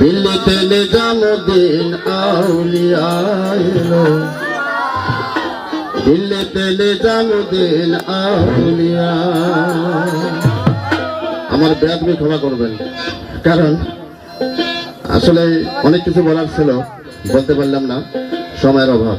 দিল্লিতে নিজামুদ্দিন আউলিয়াইলো দিল্লিতে নিজামুদ্দিন আউলিয়া আমার ব্যাগমি ক্ষমা করবেন। কারণ আসলে অনেক কিছু বলার ছিল, বলতে পারলাম না, সময়ের অভাব।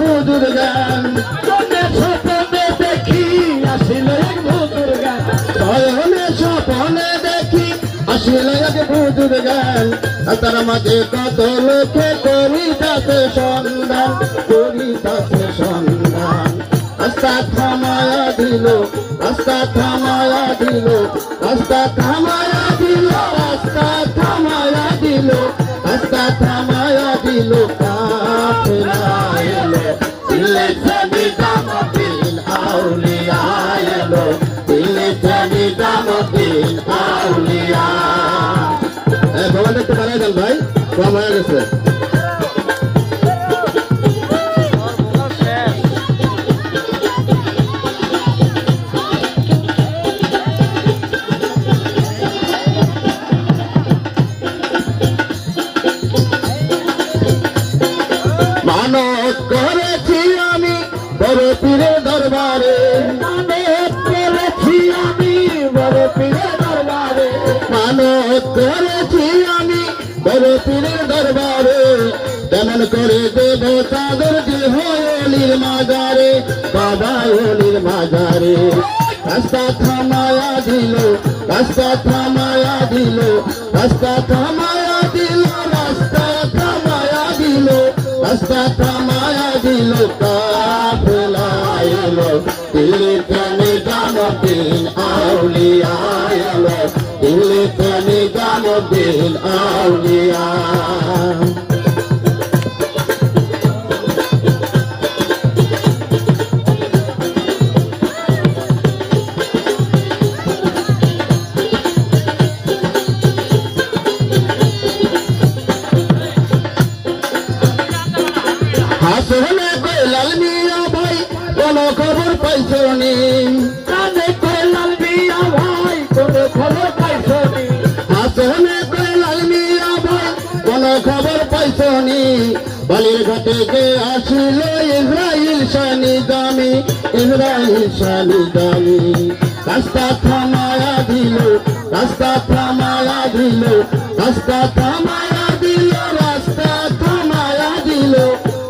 মধুর গান স্বপনে দেখি, আসলে এক মধুর গান শয়নে স্বপনে দেখি, আসলে এক মধুর মাঝে কত লোকে করিতাছে সন্ধান করিতাছে সন্ধান। রাস্তা থামায়া দিল, রাস্তা থামায়া দিল, রাস্তা থামায়া দিল, রাস্তা থামায়া দিল, রাস্তা ভাই কম হয়ে গেছে। আমি বড় পীরের দরবারে কেমন করে দেব চাদর দেহ অলির মাজারে বাবা অলির মাজারে। রাস্তা থামায়া দিল, রাস্তা থামায়া দিল, রাস্তা থামায়া দিল, রাস্তা থামায়া দিল, রাস্তা থামায়া দিল, কাফেলা এলো দিল্লিতে নিজামুদ্দিন আউলিয়া এলো দিল্লিতে নিজামুদ্দিন আউলিয়া হাসনে কইলাল মিয়া ভাই কোন খবর পাইছো নি? খবর খবর পাইছো নি দামি দামি। রাস্তা থামায়া দিল, রাস্তা থামায়া দিল, রাস্তা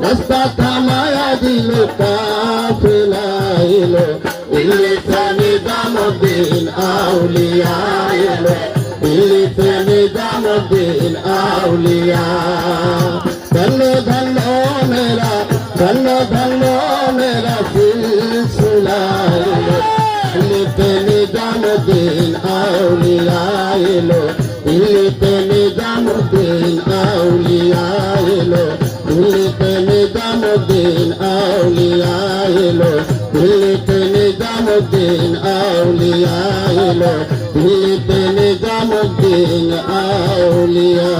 রাস্তা রাস্তা নিজামুদ্দিন আউলিয়া এলো দিল্লিতে নিজামুদ্দিন আউলিয়া। ধন্য ধন্য মেরা, ধন্য ধন্য মেরা সিলসিলা এলো দিল্লিতে নিজামুদ্দিন আউলিয়া এলো দিল্লিতে নিজামুদ্দিন আউলিয়া এলো দিল্লিতে নিজামুদ্দিন আউলিয়া এলো দিল্লিতে নিজামুদ্দিন আউলিয়া এলো। দিল্লিতে নিজামুদ্দিন আউলিয়া।